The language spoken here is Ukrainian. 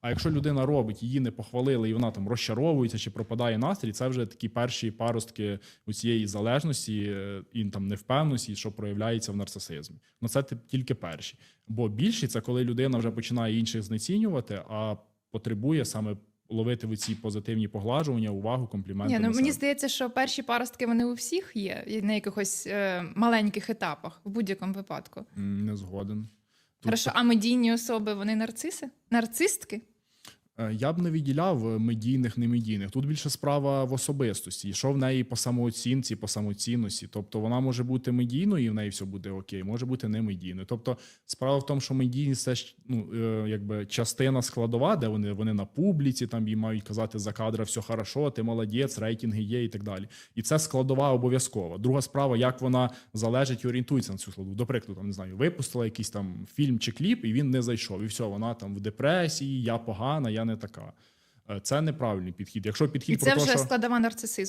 А якщо людина робить, її не похвалили, і вона там розчаровується чи пропадає настрій, це вже такі перші паростки у цієї залежності е, і там невпевності, що проявляється в нарцисизмі. Ну це тільки перші. Бо більші це коли людина вже починає інших знецінювати, а потребує саме ловити в ці позитивні поглажування, увагу, компліменти. Ні, ну мені здається, що перші паростки вони у всіх є на якихось е, маленьких етапах в будь-якому випадку. Не згоден. Тут Хорошо, а медійні особи вони нарциси? Нарцистки? Е, Я б не відділяв е, медійних, немедійних. Тут більше справа в особистості. І Що в неї по самооцінці, по самоцінності. Тобто вона може бути медійною, і в неї все буде окей, може бути не медійною. Тобто, справа в тому, що медійність це ну, е, якби частина складова, де вони, вони на публіці, там їм мають казати за кадра все хорошо, ти молодець, рейтинги є і так далі. І це складова обов'язкова. Друга справа, як вона залежить і орієнтується на цю складову. До прикладу, там не знаю, випустила якийсь там фільм чи кліп, і він не зайшов. І все, вона там в депресії, я погана, я не така. Е, Це неправильний підхід. Якщо підхід І це про вже що... складова нарцисизму.